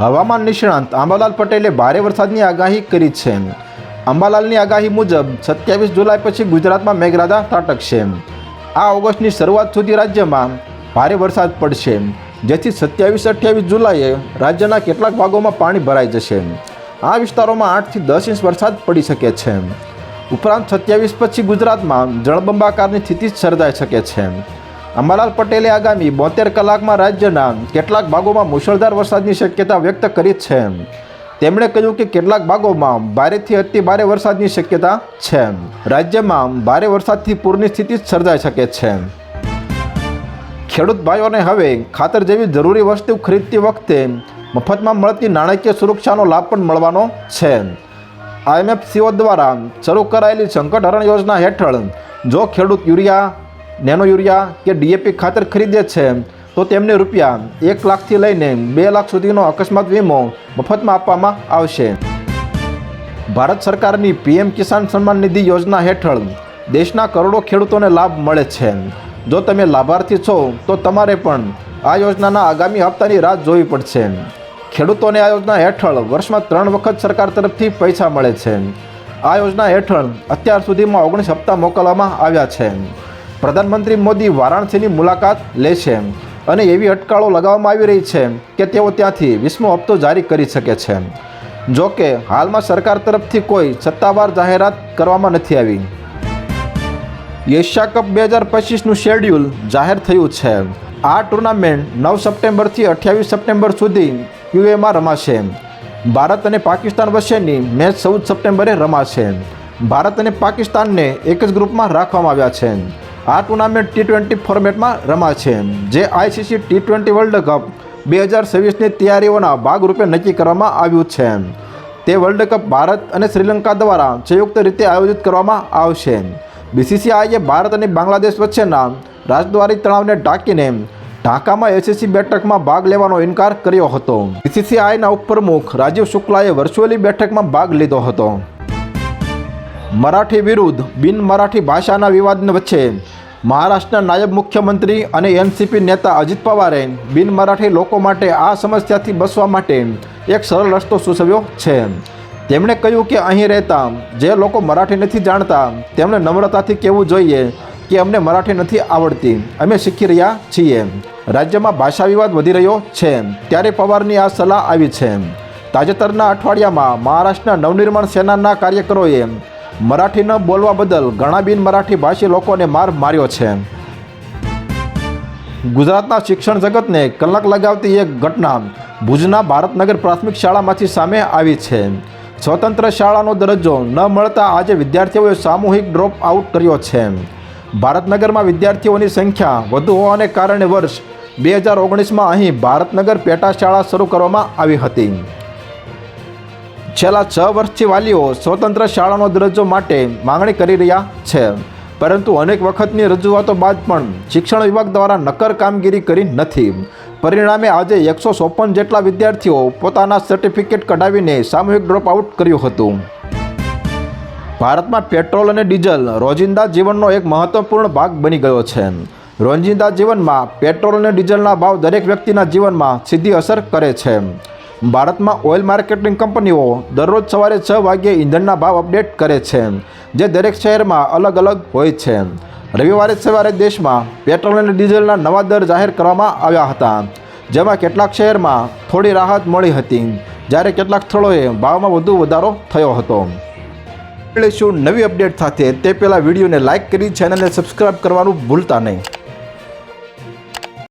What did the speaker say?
હવામાન નિષ્ણાંત આંબાલાલ પટેલે ભારે વરસાદની આગાહી કરી છે. અંબાલાલની આગાહી મુજબ સત્યાવીસ જુલાઈ પછી ગુજરાતમાં મેઘરાજા ત્રાટકશે. આ ઓગસ્ટની શરૂઆત સુધી રાજ્યમાં ભારે વરસાદ પડશે. જેથી સત્યાવીસ અઠ્યાવીસ જુલાઈએ રાજ્યના કેટલાક ભાગોમાં પાણી ભરાઈ જશે. આ વિસ્તારોમાં આઠથી દસ ઇંચ વરસાદ પડી શકે છે. ઉપરાંત સત્યાવીસ પછી ગુજરાતમાં જળબંબાકારની સ્થિતિ સર્જાઈ શકે છે. અંબાલાલ પટેલે આગામી બોતેર કલાકમાં રાજ્યના કેટલાક ભાગોમાં મુશળધાર વરસાદની શક્યતા વ્યક્ત કરી છે. તેમણે કહ્યું કે કેટલાક ભાગોમાં ભારેથી અતિ ભારે વરસાદની શક્યતા છે. રાજ્યમાં ભારે વરસાદથી પૂરની સ્થિતિ સર્જાઈ શકે છે. ખેડૂત ભાઈઓને હવે ખાતર જેવી જરૂરી વસ્તુ ખરીદતી વખતે મફતમાં મળતી નાણાકીય સુરક્ષાનો લાભ પણ મળવાનો છે. આઈએમએફ સીઓ દ્વારા શરૂ કરાયેલી સંકટ હરણ યોજના હેઠળ જો ખેડૂત યુરિયા નેનો યુરિયા કે ડીએપી ખાતર ખરીદે છે, તો તેમને રૂપિયા એક લાખથી લઈને બે લાખ સુધીનો અકસ્માત વીમો મફતમાં આપવામાં આવશે. ભારત સરકારની પીએમ કિસાન સન્માન નિધિ યોજના હેઠળ દેશના કરોડો ખેડૂતોને લાભ મળે છે. જો તમે લાભાર્થી છો, તો તમારે પણ આ યોજનાના આગામી હપ્તાની રાહ જોવી પડશે. ખેડૂતોને આ યોજના હેઠળ વર્ષમાં ત્રણ વખત સરકાર તરફથી પૈસા મળે છે. આ યોજના હેઠળ અત્યાર સુધીમાં ઓગણીસ હપ્તા મોકલવામાં આવ્યા છે. પ્રધાનમંત્રી મોદી વારાણસીની મુલાકાત લેશે અને એવી અટકાળો લગાવવામાં આવી રહી છે કે તેઓ ત્યાંથી વીસમો હપ્તો જારી કરી શકે છે. જો કે, હાલમાં સરકાર તરફથી કોઈ સત્તાવાર જાહેરાત કરવામાં નથી આવી. એશિયા કપ બે હજાર પચીસનું શેડ્યુલ જાહેર થયું છે. આ ટુર્નામેન્ટ નવ સપ્ટેમ્બરથી અઠ્યાવીસ સપ્ટેમ્બર સુધી યુએમાં રમાશે. ભારત અને પાકિસ્તાન વચ્ચેની મેચ ચૌદ સપ્ટેમ્બરે રમાશે. ભારત અને પાકિસ્તાનને એક જ ગ્રુપમાં રાખવામાં આવ્યા છે. આ ટુર્નામેન્ટ ટી ટ્વેન્ટી ફોર્મેટમાં રમાશે જે ICC T twenty world cup બે હજાર છવ્વીસની તૈયારીઓના ભાગરૂપે નક્કી કરવામાં આવ્યું છે. તે વર્લ્ડ કપ ભારત અને શ્રીલંકા દ્વારા સંયુક્ત રીતે આયોજિત કરવામાં આવશે. બીસીસીઆઈએ ભારત અને બાંગ્લાદેશ વચ્ચેના રાજદ્વારી તણાવને ઢાંકીને ઢાકામાં એસીસી બેઠકમાં ભાગ લેવાનો ઇનકાર કર્યો હતો. બીસીસીઆઈના ઉપપ્રમુખ રાજીવ શુક્લાએ વર્ચ્યુઅલી બેઠકમાં ભાગ લીધો હતો. મરાઠી વિરુદ્ધ બિન મરાઠી ભાષાના વિવાદને વચ્ચે મહારાષ્ટ્રના નાયબ મુખ્યમંત્રી અને એનસીપી નેતા અજિત પવારે બિન મરાઠી લોકો માટે આ સમસ્યાથી બસવા માટે એક સરળ રસ્તો સૂચવ્યો છે. તેમણે કહ્યું કે અહીં રહેતા જે લોકો મરાઠી નથી જાણતા તેમણે નમ્રતાથી કહેવું જોઈએ કે અમને મરાઠી નથી આવડતી. અમે શીખી રહ્યા છીએ. રાજ્યમાં ભાષા વિવાદ વધી રહ્યો છે. ત્યારે પવારની આ સલાહ આવી છે. તાજેતરના અઠવાડિયામાં મહારાષ્ટ્રના નવનિર્માણ સેનાના કાર્યકરોએ મરાઠી ન બોલવા બદલ ઘણા બિન મરાઠી ભાષી લોકોને માર માર્યો છે. ગુજરાતના શિક્ષણ જગતને કલંક લગાવતી એક ઘટના ભુજના ભારતનગર પ્રાથમિક શાળામાંથી સામે આવી છે. સ્વતંત્ર શાળાનો દરજ્જો ન મળતા આજે વિદ્યાર્થીઓએ સામૂહિક ડ્રોપ આઉટ કર્યો છે. ભારતનગરમાં વિદ્યાર્થીઓની સંખ્યા વધુ હોવાને કારણે વર્ષ બે હજાર ઓગણીસમાં અહીં ભારતનગર પેટા શાળા શરૂ કરવામાં આવી હતી. છેલ્લા છ વર્ષથી વાલીઓ સ્વતંત્ર શાળાનો દરજ્જો માટે માંગણી કરી રહ્યા છે. પરંતુ અનેક વખતની રજૂઆતો બાદ પણ શિક્ષણ વિભાગ દ્વારા નક્કર કામગીરી કરી નથી. પરિણામે આજે એકસો ચોપન જેટલા વિદ્યાર્થીઓ પોતાના સર્ટિફિકેટ કઢાવીને સામૂહિક ડ્રોપ આઉટ કર્યું હતું. ભારતમાં પેટ્રોલ અને ડીઝલ રોજિંદા જીવનનો એક મહત્વપૂર્ણ ભાગ બની ગયો છે. રોજિંદા જીવનમાં પેટ્રોલ અને ડીઝલના ભાવ દરેક વ્યક્તિના જીવનમાં સીધી અસર કરે છે. ભારતમાં ઓઇલ માર્કેટિંગ કંપનીઓ દરરોજ સવારે છ વાગ્યે ઈંધણના ભાવ અપડેટ કરે છે, જે દરેક શહેરમાં અલગ અલગ હોય છે. રવિવારે સવારે દેશમાં પેટ્રોલ અને ડીઝલના નવા દર જાહેર કરવામાં આવ્યા હતા, જેમાં કેટલાક શહેરમાં થોડી રાહત મળી હતી, જ્યારે કેટલાક સ્થળોએ ભાવમાં વધુ વધારો થયો હતો. મળીશું નવી અપડેટ સાથે. તે પહેલાં વિડીયોને લાઇક કરી, ચેનલને સબસ્ક્રાઇબ કરવાનું ભૂલતા નહીં.